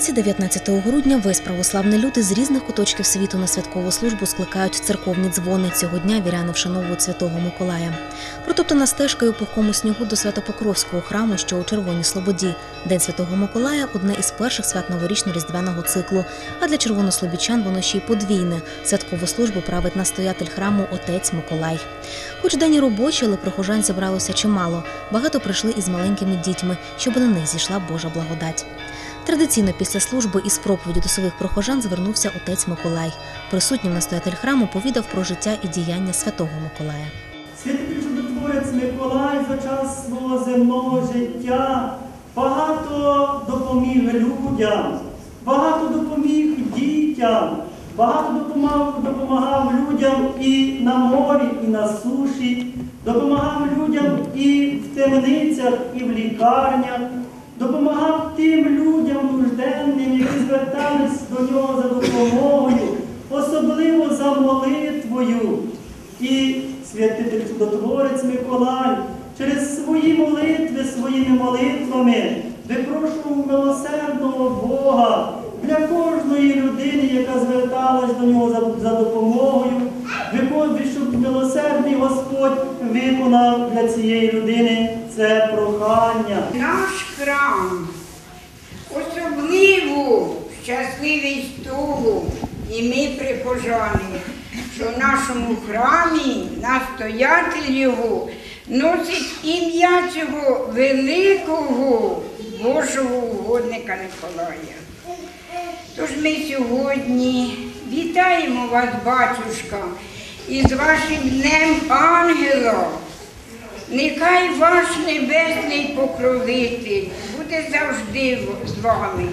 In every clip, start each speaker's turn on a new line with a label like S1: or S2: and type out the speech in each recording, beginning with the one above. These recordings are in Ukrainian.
S1: Вранці, 19 грудня, весь православний люд із різних куточків світу на святкову службу скликають церковні дзвони. Цього дня віряни вшановують святого Миколая. Протоптана стежка у пухкому снігу до Святопокровського храму, що у Червоній Слободі. День Святого Миколая одне із перших свят новорічно-різдвяного циклу. А для червонослобідчан воно ще й подвійне. Святкову службу править настоятель храму отець Миколай. Хоч день і робочий, але прихожан зібралося чимало. Багато прийшли із маленькими дітьми, щоб на них зійшла Божа благодать. Традиційно після служби із проповіді до своїх прохожан звернувся отець Миколай. Присутнім настоятель храму повідав про життя і діяння святого Миколая.
S2: Святий чудотворець Миколай за час свого земного життя багато допоміг людям, багато допоміг дітям, багато допомагав, допомагав людям і на морі, і на суші, допомагав людям і в темницях, і в лікарнях, допомагав тим людям нужденним, які звертались до нього за допомогою, особливо за молитвою. І святитель чудотворець Миколай через свої молитви, своїми молитвами випрошував милосердного Бога для кожної людини, яка зверталась до нього за, за допомогою, виходить, щоб милосердний Господь виконав для цієї людини це прохання.
S3: Наш храм особливо щасливий з того, і ми прихожани, що в нашому храмі настоятель його носить ім'я цього великого Божого угодника Николая. Тож ми сьогодні вітаємо вас, батюшка, із вашим днем ангела. Нехай ваш небесний покровитель буде завжди з вами.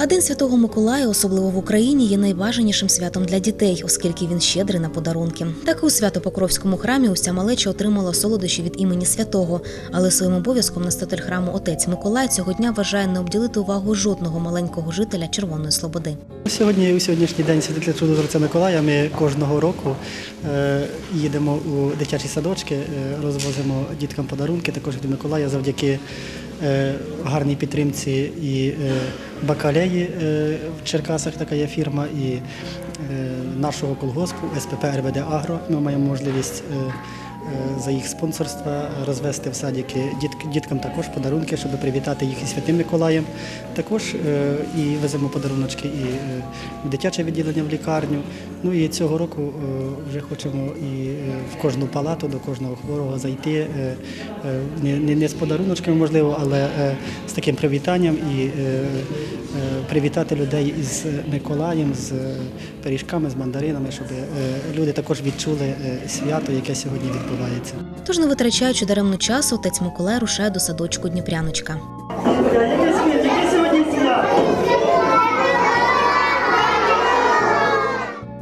S1: А День Святого Миколая, особливо в Україні, є найбажанішим святом для дітей, оскільки він щедрий на подарунки. Так і у Свято-Покровському храмі уся малеча отримала солодощі від імені святого, але своїм обов'язком настоятель храму отець Миколай цього дня вважає не обділити увагу жодного маленького жителя Червоної Слободи.
S4: Сьогодні, у сьогоднішній день Святителя Чудотворця Миколая ми кожного року їдемо у дитячі садочки, е, розвозимо діткам подарунки, також від Миколая завдяки е, гарній підтримці і е, бакалеї е, в Черкасах така є фірма, і е, нашого колгоспу СПП РВД Агро. Ми маємо можливість. Е, За їх спонсорства розвести в садики діткам також подарунки, щоб привітати їх із Святим Миколаєм. Також е, і веземо подаруночки і е, в дитяче відділення в лікарню. Ну і цього року вже хочемо і в кожну палату до кожного хворого зайти не, з подаруночками, можливо, але з таким привітанням і привітати людей із Миколаєм, з е, пиріжками, з мандаринами, щоб е, люди також відчули е, свято, яке сьогодні відбувається.
S1: Тож, не витрачаючи даремно часу, отець Миколай рушає до садочку Дніпряночка.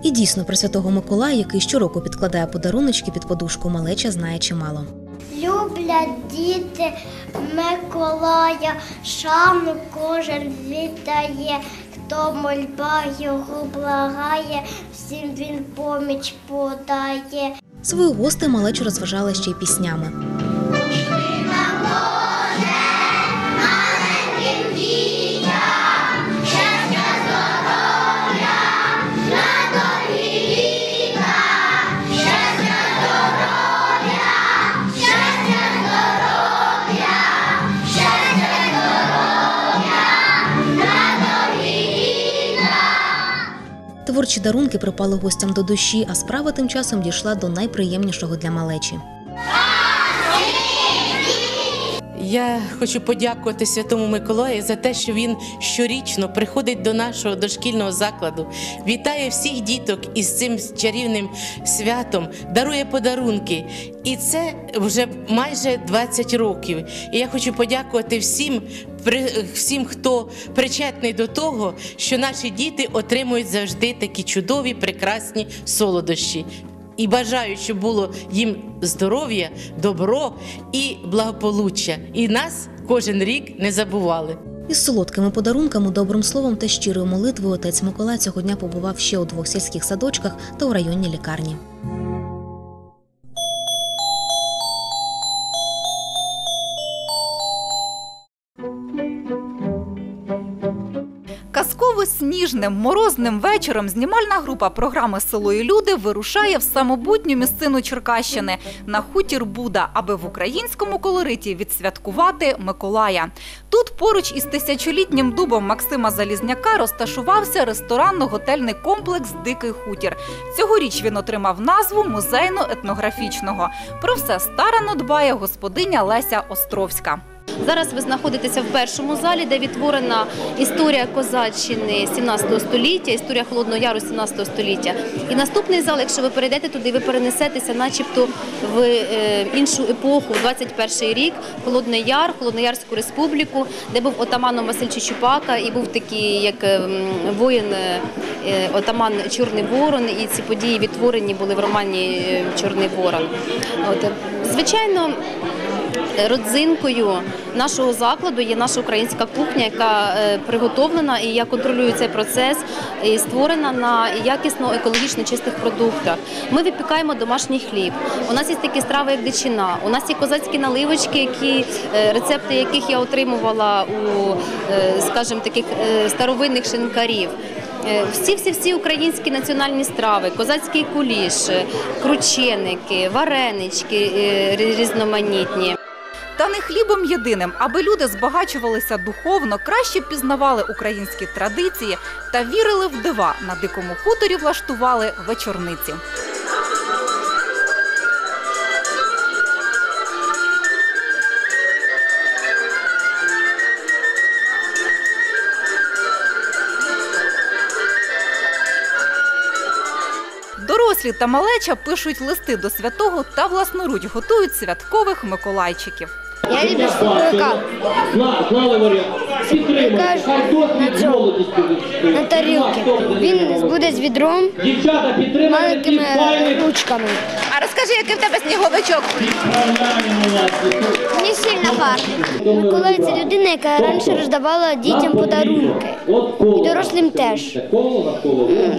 S1: І дійсно про святого Миколая, який щороку підкладає подаруночки під подушку, малеча знає чимало.
S5: Люблять діти Миколая, шану кожен віддає, хто мольба його благає, всім він поміч подає.
S1: Свої гости малечу розважали ще й піснями. Творчі дарунки припали гостям до душі, а справа тим часом дійшла до найприємнішого для малечі.
S6: Я хочу подякувати Святому Миколаю за те, що він щорічно приходить до нашого дошкільного закладу, вітає всіх діток із цим чарівним святом, дарує подарунки. І це вже майже 20 років. І я хочу подякувати всім, всім, хто причетний до того, що наші діти отримують завжди такі чудові, прекрасні солодощі. І бажаю, щоб було їм здоров'я, добро і благополуччя. І нас кожен рік не забували.
S1: Із солодкими подарунками, добрим словом та щирою молитвою отець Миколай цього дня побував ще у двох сільських садочках та у районній лікарні.
S7: Сніжним морозним вечором знімальна група програми Село і люди вирушає в самобутню місцину Черкащини на хутір Буда, аби в українському колориті відсвяткувати Миколая. Тут поруч із тисячолітнім дубом Максима Залізняка розташувався ресторанно-готельний комплекс Дикий хутір. Цьогоріч він отримав назву музейно-етнографічного. Про все старано дбає господиня Леся Островська.
S8: Зараз ви знаходитеся в першому залі, де відтворена історія козаччини 17 століття, історія Холодного Яру 17 століття. І наступний зал, якщо ви перейдете туди, ви перенесетеся, начебто в е, іншу епоху, в 21 рік, Холодний Яр, Холодноярську республіку, де був отаманом Василь Чучупака і був такий як е, воїн е, отаман Чорний Ворон. І ці події відтворені були в романі е, Чорний Ворон. От, звичайно. Родзинкою нашого закладу є наша українська кухня, яка е, приготовлена і я контролюю цей процес і створена на якісно екологічно чистих продуктах. Ми випікаємо домашній хліб. У нас є такі страви, як дичина. У нас є козацькі наливочки, які е, рецепти яких я отримувала у, е, скажімо, таких е, старовинних шинкарів. Всі всі всі українські національні страви, козацький куліш, е, крученики, варенички е, різноманітні.
S7: Та не хлібом єдиним, аби люди збагачувалися духовно, краще пізнавали українські традиції та вірили в дива. На дикому хуторі влаштували вечорниці. Дорослі та малеча пишуть листи до святого та власноруч готують святкових миколайчиків.
S5: Я люблю кажуть, на цьому, на тарілки. Він буде з відром, маленькими ручками.
S8: А розкажи, який в тебе сніговичок?
S5: Не сильно гарний. Миколай це людина, яка раніше роздавала дітям подарунки. І дорослим теж.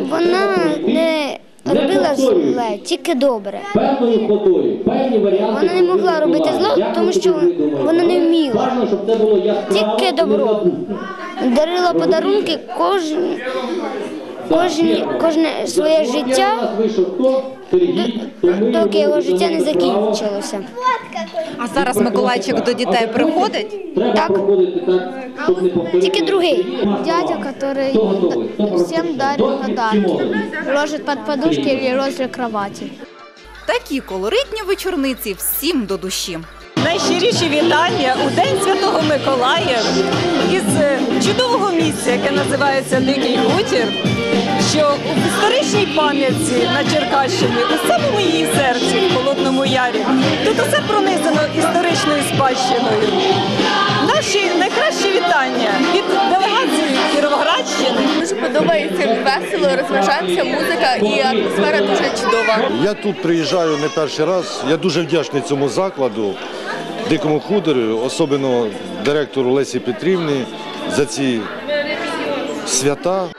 S5: Вона не робила зле, тільки добре.
S9: певною ходою, певні варіанти.
S5: Вона не могла робити зло, тому що вона не вміла. Тільки добро. Дарила подарунки кожен, кожне своє життя, доки його життя не закінчилося.
S7: А зараз Миколайчик до дітей приходить.
S5: Так. Тільки другий.
S9: Дядя,
S5: который
S9: Хто готовий? Хто
S5: всем дарит
S9: Досвід чи
S5: подарки.
S9: молодість?
S5: Ложит под подушки или возле кровати.
S7: Такі колоритні вечорниці всім до душі.
S10: Найщиріші вітання у День Святого Миколая із е, чудового місця, яке називається Дикий Хутір, що в історичній пам'ятці на Черкащині, у самому її серці, в Холодному Ярі, тут усе пронизано історичною спадщиною. Наші найкращі вітання від делегації Кіровоградщини.
S8: Дуже подобається весело, розважаємося, музика і атмосфера дуже чудова.
S11: Я тут приїжджаю не перший раз. Я дуже вдячний цьому закладу, дикому хутору, особливо директору Лесі Петрівні за ці свята.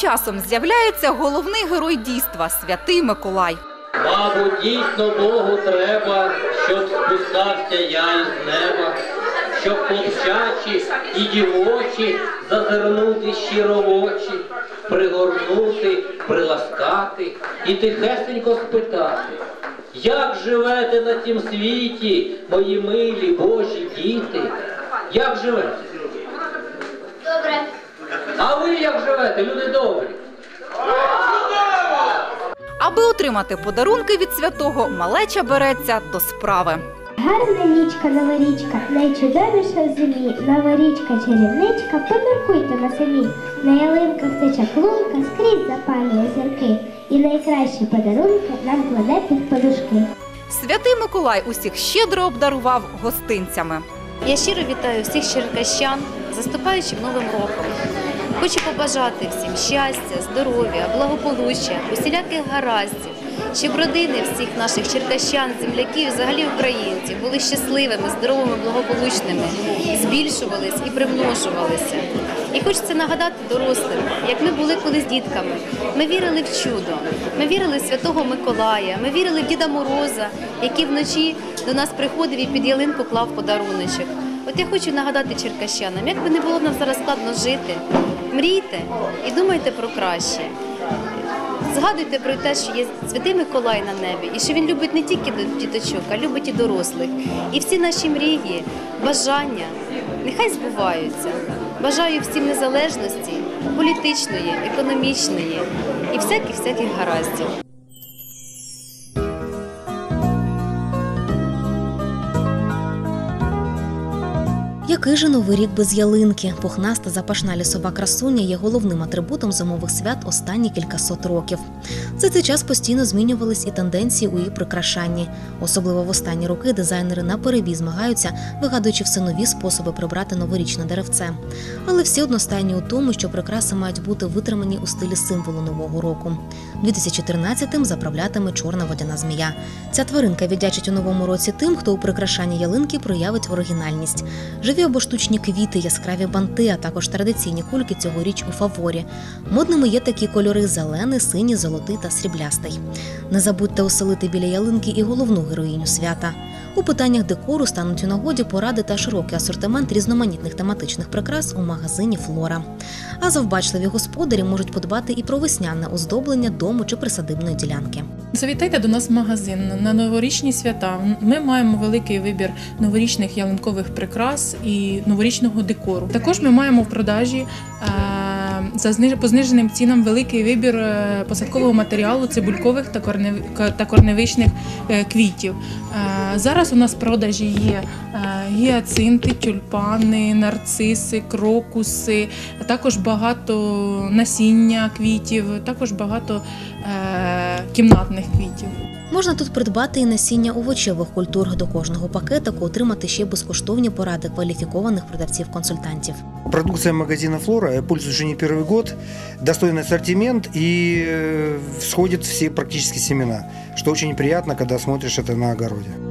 S7: Часом з'являється головний герой дійства святий Миколай.
S12: Мабуть, дійсно Богу треба, щоб спускався я із неба, щоб хлопчачі і дівочі зазирнути щиро в очі, пригорнути, приласкати і тихесенько спитати, як живете на цім світі, мої милі Божі діти? Як живете? А ви як живете, люди добрі?
S7: Аби отримати подарунки від святого, малеча береться до справи.
S5: Гарна нічка, новорічка, найчудовіша в землі. Новорічка, чарівничка, поміркуйте на самі. На ялинках це чаклунка, скрізь запалює зірки. І найкращі подарунки нам кладе під подушки.
S7: Святий Миколай усіх щедро обдарував гостинцями.
S8: Я щиро вітаю всіх черкащан з наступаючим новим роком. Хочу побажати всім щастя, здоров'я, благополуччя, усіляких гараздів, щоб родини всіх наших черкащан, земляків, взагалі українців були щасливими, здоровими, благополучними, збільшувались і примножувалися. І хочеться нагадати дорослим, як ми були колись дітками. Ми вірили в чудо, ми вірили в Святого Миколая, ми вірили в Діда Мороза, який вночі до нас приходив і під ялинку клав подаруночок. От я хочу нагадати черкащанам, як би не було нам зараз складно жити, мрійте і думайте про краще. Згадуйте про те, що є святий Миколай на небі, і що він любить не тільки діточок, а любить і дорослих. І всі наші мрії, бажання нехай збуваються. Бажаю всім незалежності, політичної, економічної і всяких всяких гараздів.
S1: Який же новий рік без ялинки? Пухнаста запашна лісова красуня є головним атрибутом зимових свят останні кількасот років. За цей час постійно змінювались і тенденції у її прикрашанні. Особливо в останні роки дизайнери на перебій змагаються, вигадуючи все нові способи прибрати новорічне деревце. Але всі одностайні у тому, що прикраси мають бути витримані у стилі символу нового року. 2013-м заправлятиме чорна водяна змія. Ця тваринка віддячить у новому році тим, хто у прикрашанні ялинки проявить оригінальність. Живі або штучні квіти, яскраві банти, а також традиційні кульки цьогоріч у фаворі. Модними є такі кольори: зелений, синій, золотий та сріблястий. Не забудьте оселити біля ялинки і головну героїню свята. У питаннях декору стануть у нагоді поради та широкий асортимент різноманітних тематичних прикрас у магазині Флора. А завбачливі господарі можуть подбати і про весняне оздоблення дому чи присадибної ділянки.
S13: Завітайте до нас в магазин на новорічні свята. Ми маємо великий вибір новорічних ялинкових прикрас і новорічного декору. Також ми маємо в продажі е, за зниж- по зниженим цінам великий вибір е, посадкового матеріалу, цибулькових та корнев- та корневичних е, квітів. Е, Зараз у нас в продажі є гіацинти, тюльпани, нарциси, крокуси, також багато насіння квітів, також багато кімнатних квітів.
S1: Можна тут придбати і насіння овочевих культур до кожного пакетику, отримати ще безкоштовні поради кваліфікованих продавців-консультантів.
S14: Продукция магазина «Флора», я пользуюсь уже не первый год, достойный ассортимент и э, всходят все практически семена, что очень приятно, когда смотришь это на огороде.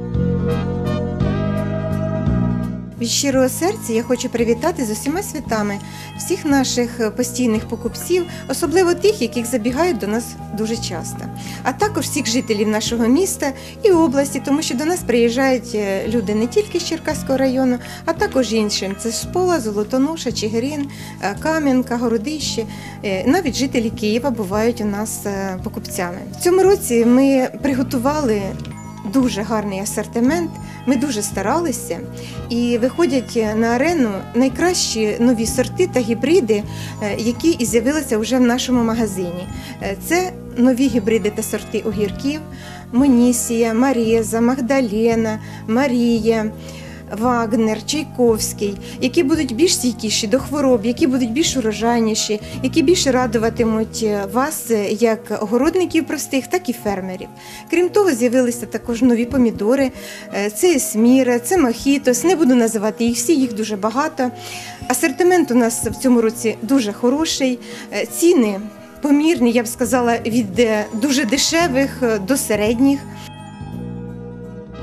S15: Від щирого серця я хочу привітати з усіма святами всіх наших е, постійних покупців, особливо тих, яких забігають до нас дуже часто, а також всіх жителів нашого міста і області, тому що до нас приїжджають е, люди не тільки з Черкаського району, а також іншим. Це Спола, Золотоноша, Чигирин, е, Кам'янка, Городище. Навіть жителі Києва бувають у нас покупцями. В цьому році ми приготували дуже гарний асортимент. Ми дуже старалися і виходять на арену найкращі нові сорти та гібриди, е, які і з'явилися вже в нашому магазині. Е, Це нові гібриди та сорти огірків: Монісія, Мареза, Магдалена, Марія. Вагнер, Чайковський, які будуть більш стійкіші до хвороб, які будуть більш урожайніші, які більше радуватимуть е, вас е, як огородників простих, так і фермерів. Крім того, з'явилися також нові помідори. Е, Це есміра, це мохітос. Не буду називати їх всі, їх дуже багато. Асортимент у нас в цьому році дуже хороший. Ціни помірні, я б сказала, від дуже дешевих до середніх.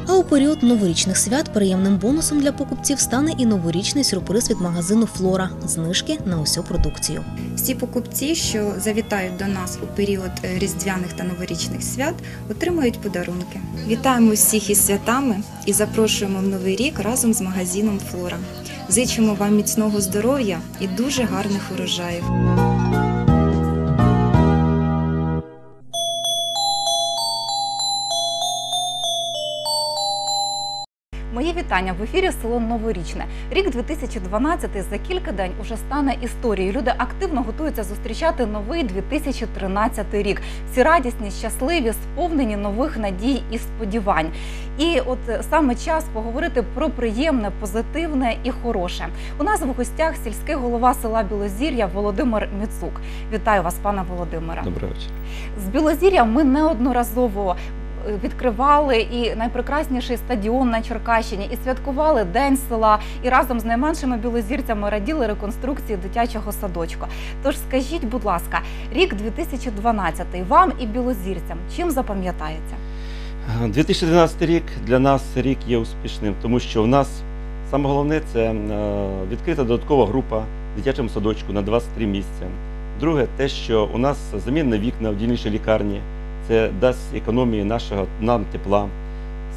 S1: А у період новорічних свят приємним бонусом для покупців стане і новорічний сюрприз від магазину Флора знижки на усю продукцію.
S16: Всі покупці, що завітають до нас у період е, різдвяних та новорічних свят, отримують подарунки. Вітаємо всіх із святами і запрошуємо в новий рік разом з магазином Флора. Зичимо вам міцного здоров'я і дуже гарних урожаїв.
S7: Вітання в ефірі село Новорічне. Рік 2012 за кілька день уже стане історією. Люди активно готуються зустрічати новий 2013 рік. Всі радісні, щасливі, сповнені нових надій і сподівань. І от саме час поговорити про приємне, позитивне і хороше. У нас в гостях сільський голова села Білозір'я Володимир Міцук. Вітаю вас, пане Володимире.
S17: Добрий вечір.
S7: З Білозір'я ми неодноразово відкривали і найпрекрасніший стадіон на Черкащині, і святкували День села, і разом з найменшими білозірцями раділи реконструкції дитячого садочка. Тож скажіть, будь ласка, рік 2012 вам і білозірцям чим запам'ятається?
S17: 2012 рік для нас рік є успішним, тому що в нас саме головне це е, відкрита додаткова група дитячому садочку на 23 місця. Друге, те, що у нас замінне вікна в дільничній лікарні, це дасть економії нашого нам тепла.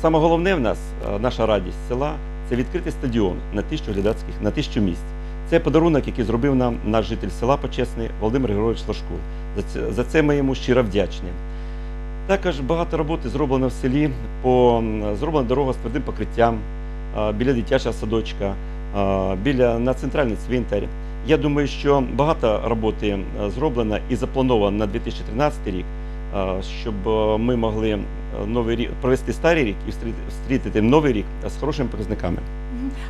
S17: Саме головне в нас, е, наша радість села, це відкритий стадіон на тисячу глядацьких, на тисячу місць. Це подарунок, який зробив нам наш житель села Почесний Володимир Григорович Лашко. За це, за це ми йому щиро вдячні. Також багато роботи зроблено в селі, по, зроблена дорога з твердим покриттям біля дитячого садочка, біля, на центральний цвинтар. Я думаю, що багато роботи зроблено і заплановано на 2013 рік, щоб ми могли новий рік провести старий рік і встріти- встрітити новий рік з хорошими показниками.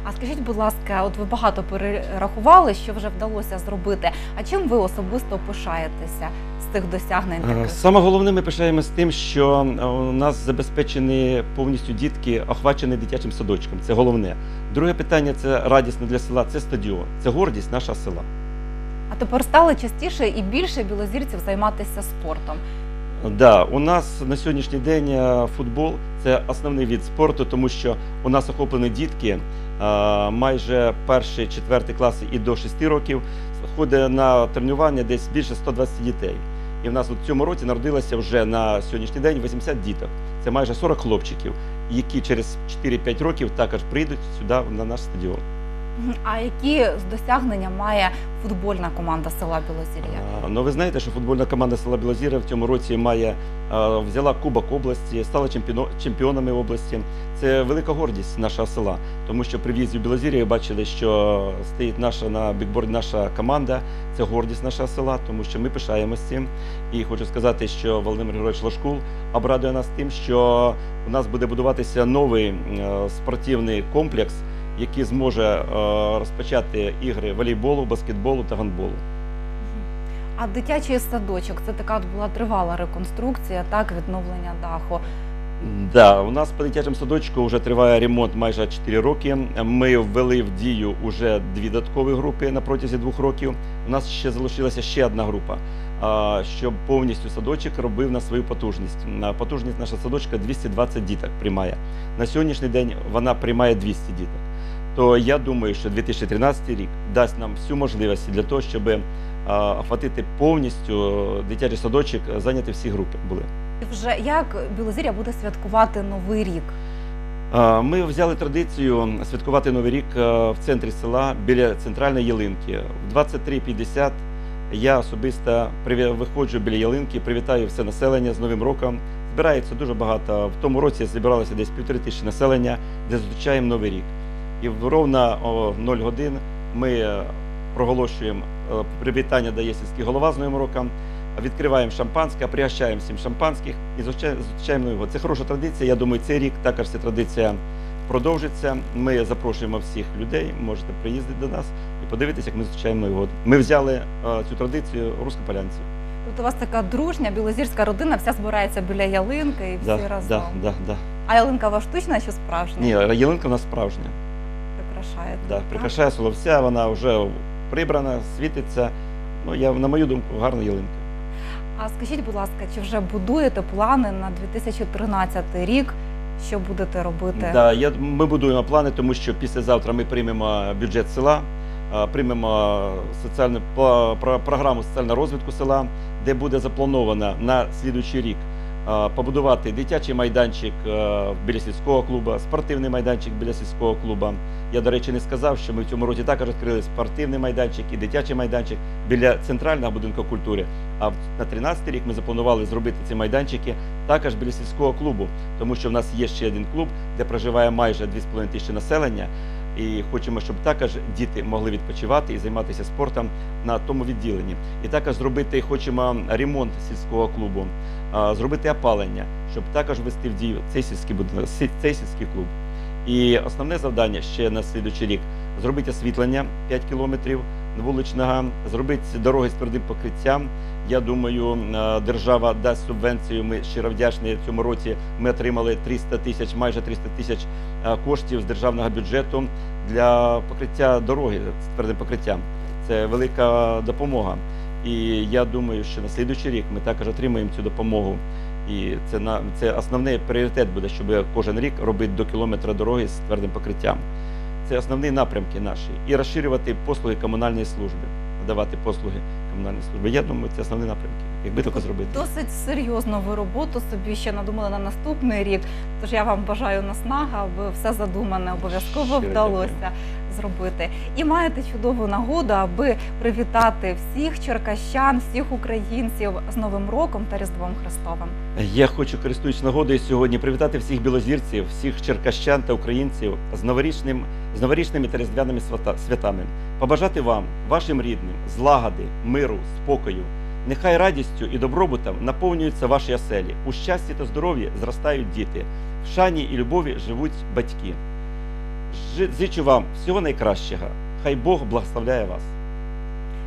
S7: А скажіть, будь ласка, от ви багато перерахували, що вже вдалося зробити. А чим ви особисто пишаєтеся з цих досягнень?
S17: Е,
S7: таких?
S17: Саме головне, ми пишаємося тим, що е, у нас забезпечені повністю дітки, охвачені дитячим садочком. Це головне. Друге питання це радісно для села, це стадіон, це гордість нашого села.
S7: А тепер стало частіше і більше білозірців займатися спортом.
S17: Да, у нас на сьогоднішній день е, футбол це основний від спорту, тому що у нас охоплені дітки е, майже перший, четвертий класи і до 6 років ходить на тренування десь більше 120 дітей. І в нас у цьому році народилося вже на сьогоднішній день 80 діток. Це майже 40 хлопчиків, які через 4-5 років також прийдуть сюди на наш стадіон.
S7: А які досягнення має футбольна команда села Білозір'я?
S17: Ну, ви знаєте, що футбольна команда села Білозіра в цьому році має взяла Кубок області, стала чемпіонами області. Це велика гордість нашого села, тому що при в'їзді в Білозір'я бачили, що стоїть наша на бікборді наша команда. Це гордість нашого села, тому що ми пишаємося цим. І хочу сказати, що Володимир Григорович Лашкул обрадує нас тим, що у нас буде будуватися новий спортивний комплекс, який зможе е, розпочати ігри волейболу, баскетболу та гандболу.
S7: А дитячий садочок це така була тривала реконструкція, так відновлення даху.
S17: Да, у нас по дитячому садочку вже триває ремонт майже 4 роки. Ми ввели в дію вже дві додаткові групи на протязі двох років. У нас ще залишилася ще одна група, щоб повністю садочок робив на свою потужність. На потужність наша садочка 220 діток приймає. На сьогоднішній день вона приймає 200 діток. То я думаю, що 2013 рік дасть нам всю можливість для того, щоб а, охватити повністю дитячий садочок, зайняти всі групи були.
S7: І вже як Білозір'я буде святкувати новий рік?
S17: Ми взяли традицію святкувати Новий рік е, в центрі села біля центральної ялинки. В 23.50 я особисто виходжу біля ялинки, привітаю все населення з Новим роком. Збирається дуже багато. В тому році зібралося десь півтори тисячі населення, де зустрічаємо Новий рік. І в ровно о 0 годин ми е, проголошуємо е, привітання дає сільський голова з Новим роком. Відкриваємо шампанське, пригощаємо всім шампанських і зустрічаємо зустрічаємо Це хороша традиція. Я думаю, цей рік також ця традиція продовжиться. Ми запрошуємо всіх людей, можете приїздити до нас і подивитися, як ми зустрічаємо год. Ми взяли е, цю традицію рускополянців.
S7: Тобто у вас така дружня білозірська родина, вся збирається біля ялинки і всі
S17: Да,
S7: разом.
S17: да, да, да.
S7: А ялинка ваша штучна чи справжня?
S17: Ні, ялинка у нас справжня.
S7: Прикрашає.
S17: Да,
S7: так?
S17: прикрашає соловця, вона вже прибрана, світиться. Ну, я, на мою думку, гарна ялинка.
S7: А скажіть, будь ласка, чи вже будуєте плани на 2013 рік? Що будете робити?
S17: Да, я, ми будуємо плани, тому що післязавтра ми приймемо бюджет села, приймемо соціальну програму соціального розвитку села, де буде заплановано на слідуючий рік побудувати дитячий майданчик біля сільського клубу, спортивний майданчик біля сільського клубу. Я, до речі, не сказав, що ми в цьому році також відкрили спортивний майданчик і дитячий майданчик біля центрального будинку культури. А на 13 рік ми запланували зробити ці майданчики також біля сільського клубу, тому що в нас є ще один клуб, де проживає майже 2,5 тисячі населення. І хочемо, щоб також діти могли відпочивати і займатися спортом на тому відділенні. І також зробити хочемо ремонт сільського клубу, зробити опалення, щоб також ввести в дію цей сільський будинок, цей сільський клуб. І основне завдання ще на слідуючий рік зробити освітлення 5 кілометрів вуличного, зробити дороги з твердим покриттям. Я думаю, е, держава дасть субвенцію. Ми щиро вдячні в цьому році. Ми отримали 300 тисяч, майже 300 тисяч е, коштів з державного бюджету для покриття дороги з твердим покриттям. Це велика допомога. І я думаю, що на слідуючий рік ми також отримаємо цю допомогу. І це на це основний пріоритет буде, щоб кожен рік робити до кілометра дороги з твердим покриттям. це основні напрямки наші, і розширювати послуги комунальної служби, надавати послуги комунальної служби. Я думаю, це основні напрямки. Якби тільки зробити.
S7: Досить серйозну ви роботу собі ще надумали на наступний рік. Тож я вам бажаю наснаги, аби все задумане обов'язково вдалося зробити. І маєте чудову нагоду, аби привітати всіх черкащан, всіх українців з Новим роком та Різдвом Христовим.
S17: Я хочу, користуючись нагодою сьогодні, привітати всіх білозірців, всіх черкащан та українців з новорічним, з новорічними та різдвяними свята- святами. Побажати вам, вашим рідним, злагоди, миру, спокою. Нехай радістю і добробутом наповнюються ваші оселі. У щасті та здоров'ї зростають діти. В шані і любові живуть батьки. Зичу вам всього найкращого. Хай Бог благословляє вас.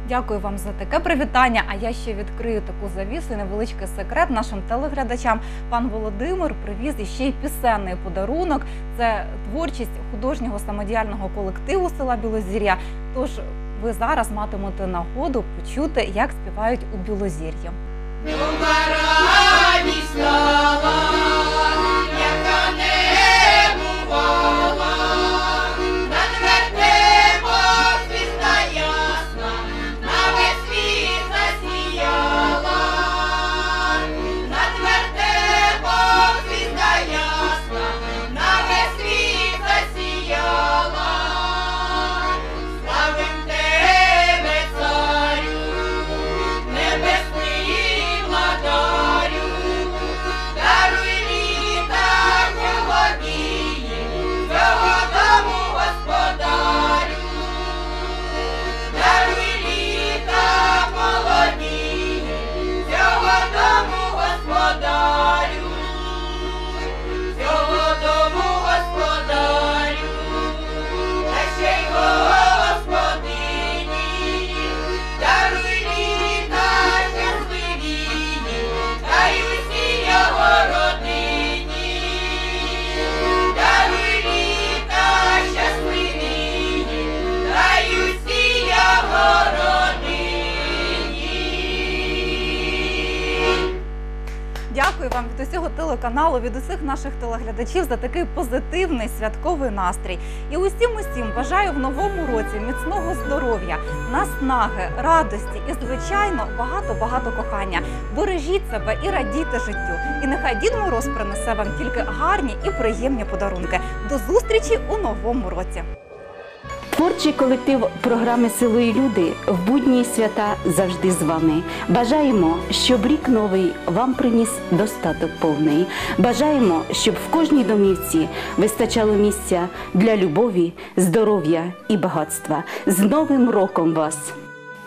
S7: Дякую вам за таке привітання. А я ще відкрию таку завісу, і невеличкий секрет нашим телеглядачам. Пан Володимир привіз іще й пісенний подарунок. Це творчість художнього самодіяльного колективу села Білозір'я. Тож ви зараз матимете нагоду почути, як співають у Білозір'ї.
S3: слава, яка не бувала,
S7: телеканалу, від усіх наших телеглядачів за такий позитивний святковий настрій. І усім усім бажаю в новому році міцного здоров'я, наснаги, радості і, звичайно, багато-багато кохання. Бережіть себе і радійте життю. І нехай Дід Мороз принесе вам тільки гарні і приємні подарунки. До зустрічі у новому році.
S18: Творчий колектив програми Село і люди в будні свята завжди з вами. Бажаємо, щоб рік новий вам приніс достаток повний. Бажаємо, щоб в кожній домівці вистачало місця для любові, здоров'я і багатства. З Новим роком вас!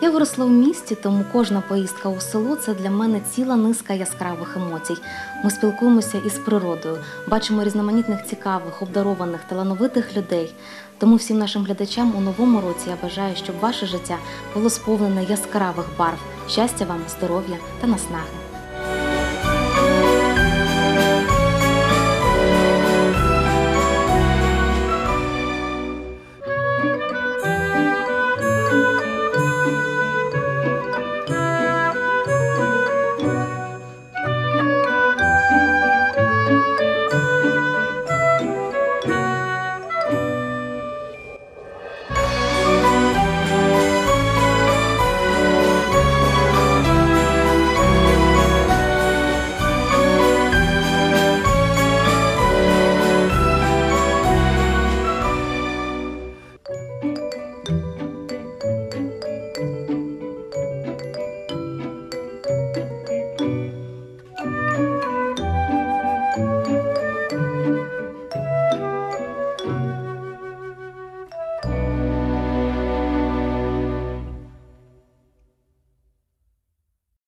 S1: Я виросла в місті, тому кожна поїздка у село це для мене ціла низка яскравих емоцій. Ми спілкуємося із природою, бачимо різноманітних цікавих, обдарованих, талановитих людей. Тому всім нашим глядачам у новому році я бажаю, щоб ваше життя було сповнене яскравих барв, щастя вам, здоров'я та наснаги.